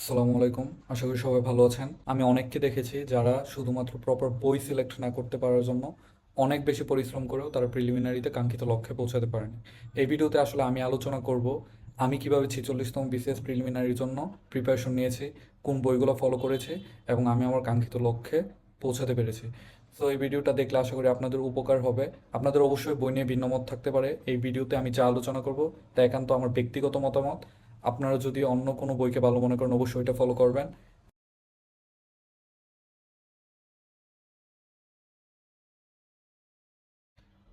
আসসালামু আলাইকুম। আশা করি সবাই ভালো আছেন। আমি অনেককে দেখেছি যারা শুধুমাত্র প্রপার বই সিলেক্ট না করতে পারার জন্য অনেক বেশি পরিশ্রম করেও তারা প্রিলিমিনারিতে কাঙ্ক্ষিত লক্ষ্যে পৌঁছাতে পারেনি। এই ভিডিওতে আসলে আমি আলোচনা করব, আমি কীভাবে ছেচল্লিশতম বিসিএস প্রিলিমিনারির জন্য প্রিপারেশন নিয়েছি, কোন বইগুলো ফলো করেছি, এবং আমি আমার কাঙ্ক্ষিত লক্ষ্যে পৌঁছাতে পেরেছি। সো এই ভিডিওটা দেখলে আশা করি আপনাদের উপকার হবে। আপনাদের অবশ্যই বই নিয়ে ভিন্ন মত থাকতে পারে। এই ভিডিওতে আমি যা আলোচনা করব তা একান্ত আমার ব্যক্তিগত মতামত। আপনারা যদি অন্য কোনো বইকে ভালো মনে করেন, অবশ্যই এটা ফলো করবেন।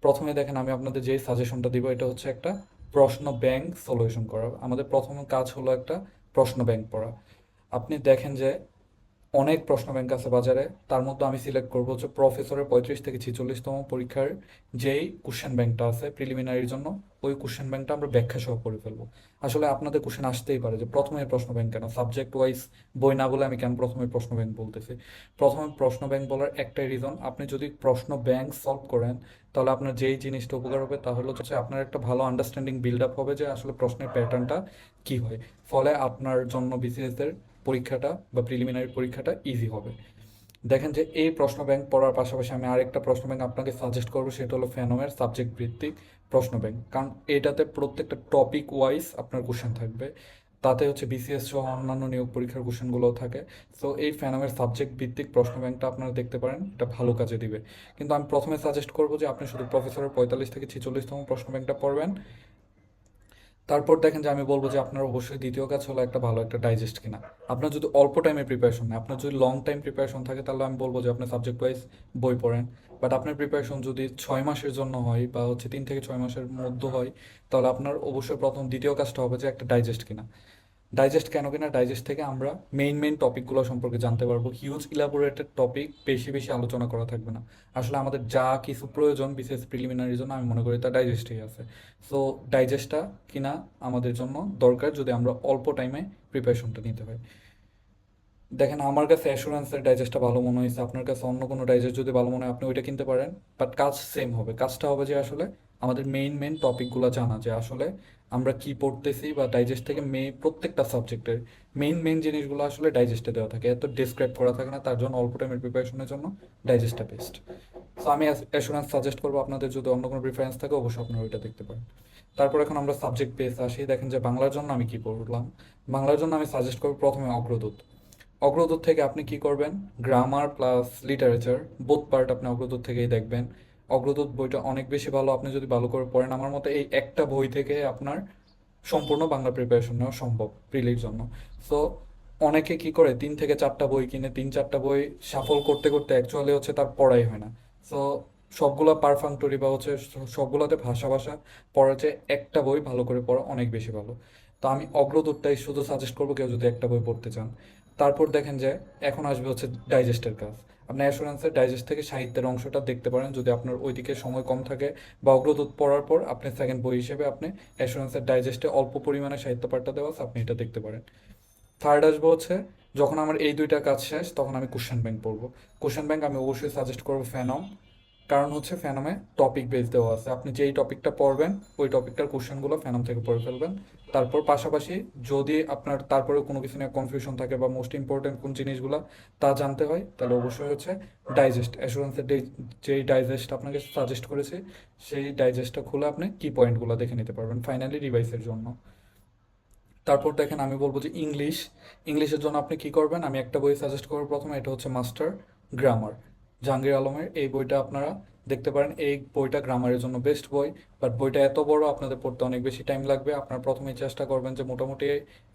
প্রথমে দেখেন, আমি আপনাদের যে সাজেশনটা দিব, এটা হচ্ছে একটা প্রশ্ন ব্যাংক সলিউশন করা। আমাদের প্রথম কাজ হলো একটা প্রশ্ন ব্যাংক পড়া। আপনি দেখেন যে অনেক প্রশ্ন ব্যাংক আছে বাজারে। তার মধ্যে আমি সিলেক্ট করব হচ্ছে প্রফেসরের পঁয়ত্রিশ থেকে ছিচল্লিশতম পরীক্ষার যেই কোশ্চেন ব্যাংকটা আছে প্রিলিমিনারির জন্য, ওই কোশ্চেন ব্যাংকটা আমরা ব্যাখ্যা সহ করে ফেলব। আসলে আপনাদের কোশ্চেন আসতেই পারে যে প্রথমে প্রশ্ন ব্যাংক কেন? সাবজেক্ট ওয়াইজ বই না বলে আমি কেন প্রথমে প্রশ্ন ব্যাংক বলতেছি? প্রথমে প্রশ্ন ব্যাংক বলার একটাই রিজন আপনি যদি প্রশ্ন ব্যাংক সলভ করেন, তাহলে আপনার যেই জিনিসটা উপকার হবে তা হলো হচ্ছে আপনার একটা ভালো আন্ডারস্ট্যান্ডিং বিল্ড আপ হবে যে আসলে প্রশ্নের প্যাটার্নটা কি হয়। ফলে আপনার জন্য বিসিএস এর পরীক্ষাটা বা প্রিলিমিনারি পরীক্ষাটা ইজি হবে। দেখেন যে এই প্রশ্ন ব্যাংক পড়ার পাশাপাশি আমি আরেকটা প্রশ্ন ব্যাংক আপনাকে সাজেস্ট করব, সেটা হলো ফ্যানোমের সাবজেক্ট ভিত্তিক প্রশ্ন ব্যাংক কারণ এটাতে প্রত্যেকটা টপিক ওয়াইজ আপনার কোশ্চেন থাকবে। তাতে হচ্ছে বিসিএস সহ অন্যান্য নিয়োগ পরীক্ষার কোশ্চেনগুলোও থাকে। সো এই ফ্যানোমের সাবজেক্ট ভিত্তিক প্রশ্ন ব্যাংকটা আপনারা দেখতে পারেন, এটা ভালো কাজে দিবে। কিন্তু আমি প্রথমে সাজেস্ট করব যে আপনি শুধু প্রফেসরের পঁয়তাল্লিশ থেকে ছেচল্লিশতম প্রশ্ন ব্যাংকটা পড়বেন। তারপর দেখেন যে আমি বলব যে আপনার অবশ্যই দ্বিতীয় কাজ হলো একটা ভালো একটা ডাইজেস্ট কিনা। আপনার যদি অল্প টাইমে প্রিপারেশন নেয়, আপনার যদি লং টাইম প্রিপারেশন থাকে, তাহলে আমি বলব যে আপনার সাবজেক্ট ওয়াইজ বই পড়েন। বাট আপনার প্রিপারেশন যদি ছয় মাসের জন্য হয় বা হচ্ছে তিন থেকে ছয় মাসের মধ্যে হয়, তাহলে আপনার অবশ্যই প্রথম দ্বিতীয় কাজটা হবে যে একটা ডাইজেস্ট কিনা। ডাইজেস্ট কেন কিনা? ডাইজেস্ট থেকে আমরা মেইন মেইন টপিকগুলো সম্পর্কে জানতে পারব। হিউজ ইলাবোরেটেড টপিক বেশি বেশি আলোচনা করা থাকবে না। আসলে আমাদের যা কিছু প্রয়োজন, বিশেষ প্রিলিমিনারির জন্য, আমি মনে করি তা ডাইজেস্টেই আছে। সো ডাইজেস্টটা কিনা আমাদের জন্য দরকার যদি আমরা অল্প টাইমে প্রিপারেশনটা নিতে হয় দেখেন, আমার কাছে অ্যাসুরেন্সের ডাইজেস্টটা ভালো মনে হয়েছে আপনার কাছে অন্য কোনো ডাইজেস্ট যদি ভালো মনে হয়, আপনি ওইটা কিনতে পারেন বাট কাজ সেম হবে। কাজটা হবে যে আসলে আমাদের মেইন মেইন টপিকগুলো জানা, যে আসলে আমরা কি পড়তেছি বা ডাইজেস্ট থেকে মে প্রত্যেকটা সাবজেক্টের মেইন মেইন জিনিসগুলো আসলে ডাইজেস্টে দেওয়া থাকে। এত ডিসক্রাইব করা থাকে না, তার জন্য অল্প টাইমের প্রিপারেশনের জন্য ডাইজেস্টটা বেস্ট সো আমি অ্যাসুরেন্স সাজেস্ট করব আপনাদের, যদি অন্য কোনো প্রিফারেন্স থাকে, অবশ্যই আপনারা ওইটা দেখতে পারেন। তারপর এখন আমরা সাবজেক্ট বেস আসি। দেখেন যে বাংলার জন্য আমি কি পড়লাম? বাংলার জন্য আমি সাজেস্ট করব প্রথমে অগ্রদূত। অগ্রদূত থেকে আপনি কি করবেন? Grammar plus literature both part আপনি অগ্রদূত থেকেই দেখবেন। অগ্রদূত বইটা অনেক বেশি ভালো, আপনি যদি ভালো করে পড়েন, আমার মতে এই একটা বই থেকে আপনার সম্পূর্ণ বাংলা প্রিপারেশন নেওয়া সম্ভব প্রিলির জন্য। সো অনেকে কি করে, তিন থেকে চারটা বই কিনে, তিন চারটা বই সাফল করতে করতে অ্যাকচুয়ালি হচ্ছে তার পড়াই হয় না। সো সবগুলা পারফাংটরি বা হচ্ছে সবগুলাতে ভাষা ভাষা পড়ার চেয়ে একটা বই ভালো করে পড়া অনেক বেশি ভালো। তো আমি অগ্রদূতটাই শুধু সাজেস্ট করব, কেউ যদি একটা বই পড়তে চান। তারপর দেখেন যে এখন আসবে হচ্ছে ডাইজেস্টের কাজ। আপনি অ্যাসুরেন্সের ডাইজেস্ট থেকে সাহিত্যের অংশটা দেখতে পারেন। যদি আপনার ওইদিকে সময় কম থাকে বা অগ্রদূত পড়ার পর আপনি সেকেন্ড বই হিসেবে আপনি অ্যাসুরেন্সের ডাইজেস্টে অল্প পরিমাণে সাহিত্য পাঠটা দেওয়া আপনি এটা দেখতে পারেন। থার্ড আসব হচ্ছে, যখন আমার এই দুইটা কাজ শেষ, তখন আমি কোশ্চেন ব্যাংক পড়ব। কোশ্চেন ব্যাংক আমি অবশ্যই সাজেস্ট করব ফ্যানম কারণ হচ্ছে ফ্যানমে টপিক বেস দেওয়া আছে। আপনি যেই টপিকটা পড়বেন, ওই টপিকটার কোশ্চেনগুলো ফ্যানম থেকে পড়ে ফেলবেন। তারপর পাশাপাশি যদি আপনার তারপরে কোনো কিছু নিয়ে কনফিউশন থাকে বা মোস্ট ইম্পর্টেন্ট কোন জিনিসগুলো তা জানতে হয়, তাহলে অবশ্যই হচ্ছে ডাইজেস্ট অ্যাসুরেন্সের যেই ডাইজেস্ট আপনাকে সাজেস্ট করেছে, সেই ডাইজেস্টটা খুলে আপনি কি পয়েন্টগুলো দেখে নিতে পারবেন ফাইনালি রিভাইসের জন্য। তারপর দেখেন আমি বলব যে ইংলিশ ইংলিশের জন্য আপনি কি করবেন? আমি একটা বই সাজেস্ট করব প্রথমে, এটা হচ্ছে মাস্টার গ্রামার জাহাঙ্গীর আলমের। এই বইটা আপনারা দেখতে পারেন। এই বইটা গ্রামারের জন্য বেস্ট বই। বাট বইটা এত বড়, আপনাদের পড়তে অনেক বেশি টাইম লাগবে। আপনারা প্রথমে চেষ্টা করবেন যে মোটামুটি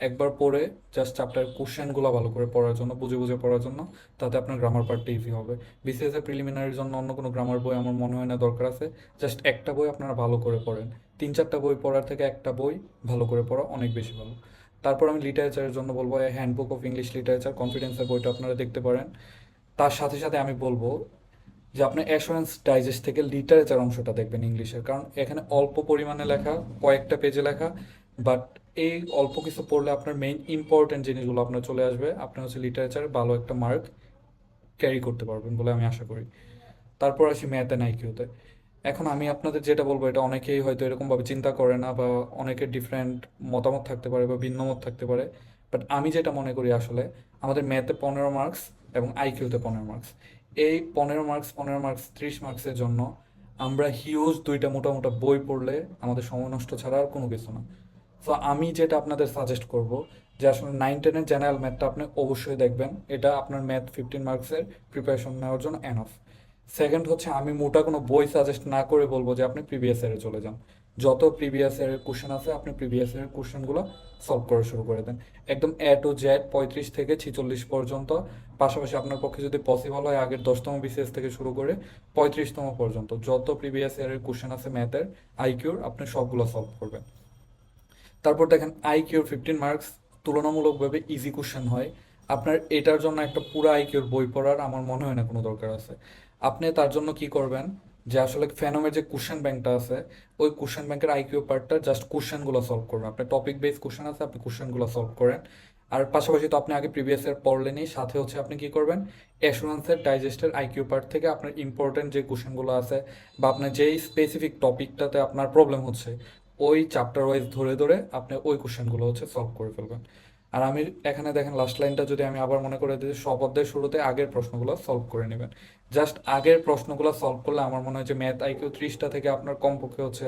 একবার পড়ে জাস্ট চ্যাপ্টার কোশ্চেনগুলো ভালো করে পড়ার জন্য, বুঝে বুঝে পড়ার জন্য, তাতে আপনার গ্রামার পার্টটা ইজি হবে। বিসিএস এর প্রিলিমিনারির জন্য অন্য কোনো গ্রামার বই আমার মনে হয় না দরকার আছে। জাস্ট একটা বই আপনারা ভালো করে পড়েন। তিন চারটা বই পড়ার থেকে একটা বই ভালো করে পড়া অনেক বেশি ভালো। তারপর আমি লিটারেচারের জন্য বলব হ্যান্ডবুক অফ ইংলিশ লিটারেচার কনফিডেন্সের বইটা আপনারা দেখতে পারেন। তার সাথে সাথে আমি বলব যে আপনি অ্যাসুরেন্স ডাইজেস্ট থেকে লিটারেচার অংশটা দেখবেন ইংলিশের, কারণ এখানে অল্প পরিমাণে লেখা, কয়েকটা পেজে লেখা বাট এই অল্প কিছু পড়লে আপনার মেইন ইম্পর্টেন্ট জিনিসগুলো আপনার চলে আসবে। আপনি হচ্ছে লিটারেচারে ভালো একটা মার্ক ক্যারি করতে পারবেন বলে আমি আশা করি। তারপর আসি ম্যাথ অ্যান্ড আইকিউতে এখন আমি আপনাদের যেটা বলব, এটা অনেকেই হয়তো এরকমভাবে চিন্তা করে না বা অনেকের ডিফারেন্ট মতামত থাকতে পারে বা ভিন্ন মত থাকতে পারে বাট আমি যেটা মনে করি আসলে, আমাদের ম্যাথে পনেরো মার্কস এবং আইকিউতে পনেরো মার্কস এই পনেরো মার্কস পনেরো মার্কস ত্রিশ মার্কসের জন্য আমরা হিউজ দুইটা মোটা মোটা বই পড়লে আমাদের সময় নষ্ট ছাড়া আর কোনো কিছু না। সো আমি যেটা আপনাদের সাজেস্ট করব যে আসলে নাইন টেনের জেনারেল ম্যাথটা আপনি অবশ্যই দেখবেন। এটা আপনার ম্যাথ ফিফটিন মার্কসের প্রিপারেশন নেওয়ার জন্য এনফ সেকেন্ড হচ্ছে, আমি মোটা কোনো বই সাজেস্ট না করে বলব যে আপনি প্রিভিয়াস ইয়ারে চলে যান। যত প্রিভিয়াস ইয়ারের কোশ্চেন আছে, আপনি প্রিভিয়াস ইয়ারের কোশ্চেনগুলো সলভ করা শুরু করে দেন। একদম এ টু জেড পঁয়ত্রিশ থেকে ছিচল্লিশ পর্যন্ত, পাশাপাশি আপনার পক্ষে যদি পসিবল হয়, আগের দশতম বিসিএস থেকে শুরু করে পঁয়ত্রিশতম পর্যন্ত। যত প্রিভিয়াস ইয়ারের কোশ্চেন আছে ম্যাথের আইকিউর আপনি সবগুলো সলভ করবেন। তারপর দেখেন আইকিউর ফিফটিন মার্কস তুলনামূলকভাবে ইজি কোশ্চেন হয়। আপনার এটার জন্য একটা পুরো আইকিউর বই পড়ার আমার মনে হয় না কোনো দরকার আছে। আপনি তার জন্য কি করবেন? যে আসলে ফ্যানোমের যে কোশ্চেন ব্যাংকটা আছে, ওই কোশ্চেন ব্যাংকের আইকিউ পার্টটা জাস্ট কোশ্চেনগুলো সলভ করবেন আপনার টপিক বেস কোশ্চেন আছে, আপনি কোশ্চেনগুলো সলভ করেন। আর পাশাপাশি তো আপনি আগে প্রিভিয়াস ইয়ার পড়লেনই সাথে হচ্ছে আপনি কি করবেন? অ্যাসুরেন্সের ডাইজেস্টের আইকিউ পার্ট থেকে আপনার ইম্পর্টেন্ট যে কোশ্চেনগুলো আছে বা আপনার যেই স্পেসিফিক টপিকটাতে আপনার প্রবলেম হচ্ছে, ওই চ্যাপ্টার ওয়াইজ ধরে ধরে আপনি ওই কোশ্চেনগুলো হচ্ছে সলভ করে ফেলবেন। আর আমি এখানে দেখেন লাস্ট লাইনটা যদি আমি আবার মনে করে দিই, সব শুরুতে আগের প্রশ্নগুলো সলভ করে নেবেন। জাস্ট আগের প্রশ্নগুলো সলভ করলে আমার মনে হয় যে ম্যাথ আইকিউ ত্রিশটা থেকে আপনার কমপক্ষে হচ্ছে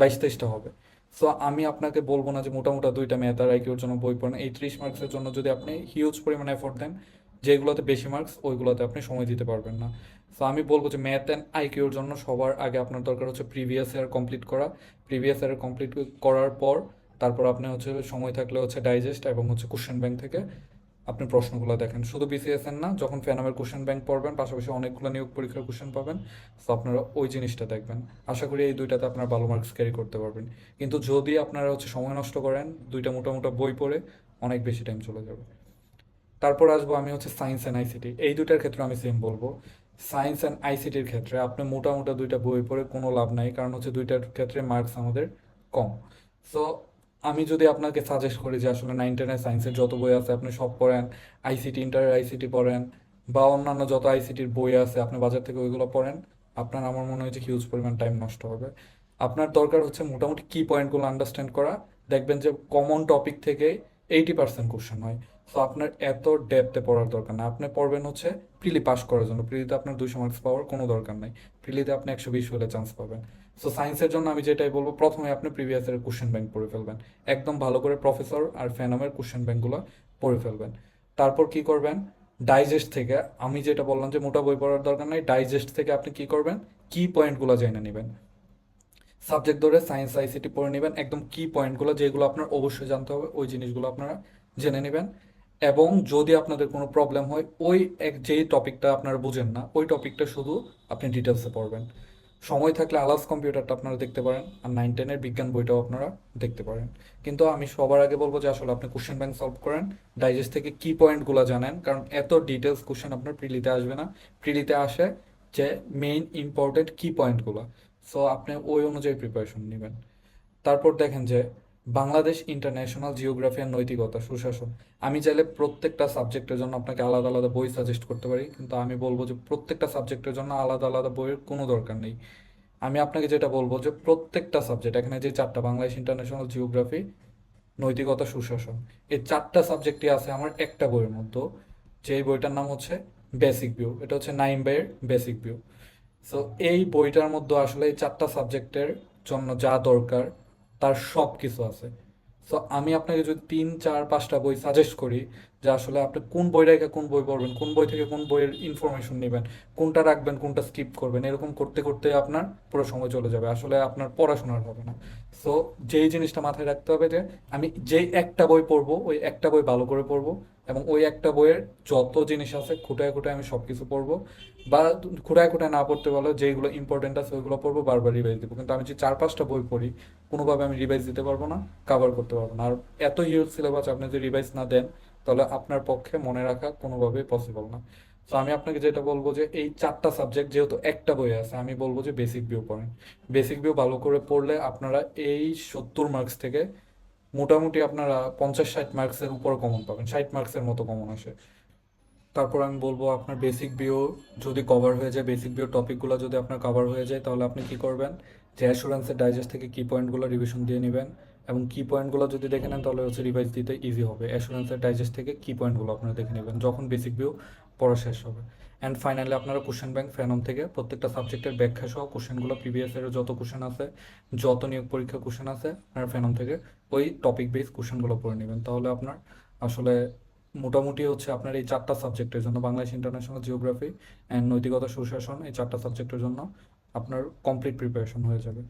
বাইশ তেইশটা হবে। সো আমি আপনাকে বলব না যে মোটামুটি দুইটা ম্যাথ আর আইকিউর জন্য বই পড়েন। এই ত্রিশ মার্কসের জন্য যদি আপনি হিউজ পরিমাণে এফোর্ট দেন, যেগুলোতে বেশি মার্কস ওইগুলোতে আপনি সময় দিতে পারবেন না। সো আমি বলব যে ম্যাথ অ্যান্ড আইকিউর জন্য সবার আগে আপনার দরকার হচ্ছে প্রিভিয়াস ইয়ার কমপ্লিট করা। প্রিভিয়াস ইয়ার কমপ্লিট করার পর তারপর আপনি হচ্ছে সময় থাকলে হচ্ছে ডাইজেস্ট এবং হচ্ছে কোশ্চেন ব্যাংক থেকে আপনি প্রশ্নগুলো দেখেন। শুধু বিসিএস এর না, যখন ফ্যানামের কোশ্চেন ব্যাংক পড়বেন, পাশাপাশি অনেকগুলো নিয়োগ পরীক্ষার কোশ্চেন পাবেন। তো আপনারা ওই জিনিসটা দেখবেন। আশা করি এই দুইটাতে আপনারা ভালো মার্কস ক্যারি করতে পারবেন। কিন্তু যদি আপনারা হচ্ছে সময় নষ্ট করেন, দুইটা মোটা মোটা বই পড়ে অনেক বেশি টাইম চলে যাবে। তারপর আসব আমি হচ্ছে সায়েন্স অ্যান্ড আইসিটি এই দুইটার ক্ষেত্রে আমি সেম বলব। সায়েন্স অ্যান্ড আইসিটির ক্ষেত্রে আপনি মোটা মোটা দুইটা বই পড়ে কোনো লাভ নাই, কারণ হচ্ছে দুইটার ক্ষেত্রে মার্কস আমাদের কম। সো আমি যদি আপনাকে সাজেস্ট করি যে আসলে নাইন সায়েন্সের যত বই আছে আপনি সব পড়েন আইসিটি ইন্টার আইসিটি পড়েন, বা অন্যান্য যত আইসিটির বই আছে, আপনি বাজার থেকে ওইগুলো পড়েন, আপনার আমার মনে হয় যে হিউজ পরিমাণ টাইম নষ্ট হবে। আপনার দরকার হচ্ছে মোটামুটি কি পয়েন্টগুলো আন্ডারস্ট্যান্ড করা, দেখবেন যে কমন টপিক থেকে এইটি পার্সেন্ট কোশ্চেন হয়। সো আপনার এত ডেপথে পড়ার দরকার না। আপনি পড়বেন হচ্ছে প্রিলি পাস করার জন্য। প্রিলিতে আপনার দুশো মার্কস পাওয়ার কোনো দরকার নাই। প্রিলিতে আপনি একশো বিশ হলে চান্স পাবেন। সো সায়েন্সের জন্য আমি যেটাই বলব, প্রথমে আপনি প্রিভিয়াস এর কোশ্চেন ব্যাংক পড়ে ফেলবেন। একদম ভালো করে প্রফেসর আর ফ্যানামের কোশ্চেন ব্যাংকগুলো পড়ে ফেলবেন। তারপর কি করবেন? ডাইজেস্ট থেকে, আমি যেটা বললাম যে মোটা বই পড়ার দরকার নাই ডাইজেস্ট থেকে আপনি কি করবেন? কি পয়েন্টগুলো জেনে নেবেন। সাবজেক্ট ধরে সায়েন্স আইসিটি পড়ে নেবেন। একদম কি পয়েন্টগুলো যেগুলো আপনার অবশ্যই জানতে হবে, ওই জিনিসগুলো আপনারা জেনে নেবেন। এবং যদি আপনাদের কোনো প্রবলেম হয়, ওই এক, যেই টপিকটা আপনারা বুঝেন না, ওই টপিকটা শুধু আপনি ডিটেলসে পড়বেন। সময় থাকলে আলাস কম্পিউটারটা আপনারা দেখতে পারেন আর নাইন টেনের বিজ্ঞান বইটাও আপনারা দেখতে পারেন। কিন্তু আমি সবার আগে বলব যে আসলে আপনি কোশ্চেন ব্যাংক সলভ করেন ডাইজেস্ট থেকে কি পয়েন্টগুলো জানেন, কারণ এত ডিটেলস কোশ্চেন আপনার প্রিলিতে আসবে না। প্রিলিতে আসে যে মেইন ইম্পর্টেন্ট কি পয়েন্টগুলো সো আপনি ওই অনুযায়ী প্রিপারেশন নেবেন। তারপর দেখেন যে বাংলাদেশ ইন্টারন্যাশনাল জিওগ্রাফি আর নৈতিকতা সুশাসন। আমি চাইলে প্রত্যেকটা সাবজেক্টের জন্য আপনাকে আলাদা আলাদা বই সাজেস্ট করতে পারি, কিন্তু আমি বলব যে প্রত্যেকটা সাবজেক্টের জন্য আলাদা আলাদা বইয়ের কোনো দরকার নেই। আমি আপনাকে যেটা বলব যে প্রত্যেকটা সাবজেক্ট, এখানে যে চারটা, বাংলাদেশ ইন্টারন্যাশনাল জিওগ্রাফি নৈতিকতা সুশাসন। এই চারটা সাবজেক্টই আছে আমার একটা বইয়ের মধ্যে, যেই বইটার নাম হচ্ছে বেসিক ভিউ এটা হচ্ছে নাইম বাইয়ের বেসিক ভিউ সো এই বইটার মধ্যে আসলে এই চারটা সাবজেক্টের জন্য যা দরকার তার সব কিছু আছে। সো আমি আপনাকে যদি তিন চার পাঁচটা বই সাজেস্ট করি যে আসলে আপনি কোন বই রেখে কোন বই পড়বেন, কোন বই থেকে কোন বইয়ের ইনফরমেশন নেবেন, কোনটা রাখবেন, কোনটা স্কিপ করবেন, এরকম করতে করতে আপনার পুরো সময় চলে যাবে। আসলে আপনার পড়াশোনার হবে না। সো যেই জিনিসটা মাথায় রাখতে হবে যে, আমি যেই একটা বই পড়ব, ওই একটা বই ভালো করে পড়ব এবং ওই একটা বইয়ের যত জিনিস আছে, খুঁটায় খুঁটায় আমি সব কিছু পড়ব বা খুঁটায় খুঁটায় না পড়তে বলো যেগুলো ইম্পর্টেন্ট আছে, ওইগুলো পড়ব, বারবার রিভাইজ দেবো। কিন্তু আমি যে চার পাঁচটা বই পড়ি, কোনোভাবে আমি রিভাইজ দিতে পারব না কাভার করতে পারব না। আর এত হিউজ সিলেবাস আপনি যদি রিভাইজ না দেন তাহলে আপনার পক্ষে মনে রাখা কোনোভাবেই পসিবল না। তো আমি আপনাকে যেটা বলব যে, এই চারটা সাবজেক্ট যেহেতু একটা বই আছে, আমি বলব যে বেসিক ভিউ পড়েন। বেসিক ভিউ ভালো করে পড়লে আপনারা এই সত্তর মার্কস থেকে মোটামুটি আপনারা পঞ্চাশ, ষাট মার্কসের উপর কমন পাবেন, ষাট মার্কসের মতো কমন আসে। তারপর আমি বলব আপনার বেসিক বিও যদি কভার হয়ে যায় বেসিক বিও টপিকগুলো যদি আপনার কভার হয়ে যায়, তাহলে আপনি কি করবেন? যে অ্যাসুরেন্সের ডাইজেস্ট থেকে কি পয়েন্টগুলো রিভিশন দিয়ে নেবেন। এবং কি পয়েন্টগুলো যদি দেখে নেন, তাহলে হচ্ছে রিভাইজ দিতে ইজি হবে। অ্যাসুরেন্সের ডাইজেস্ট থেকে কি পয়েন্টগুলো আপনারা দেখে নেবেন, যখন বেসিক ভিউ পড়া শেষ হবে। অ্যান্ড ফাইনালি আপনারা কোশ্চেন ব্যাংক ফ্যানম থেকে প্রত্যেকটা সাবজেক্টের ব্যাখ্যা সহ কোশ্চেনগুলো প্রিভিয়াস এর যত কোশ্চেন আছে, যত নিয়োগ পরীক্ষা কোশ্চেন আছে, আপনারা ফ্যানম থেকে ওই টপিক বেস কোশ্চেনগুলো পড়ে নেবেন। তাহলে আপনার আসলে মোটামুটি হচ্ছে আপনার এই চারটা সাবজেক্টের জন্য, বাংলাদেশ ইন্টারন্যাশনাল জিওগ্রাফি অ্যান্ড নৈতিকতা সুশাসন, এই চারটা সাবজেক্টের জন্য আপনার কমপ্লিট প্রিপারেশন হয়ে যাবে।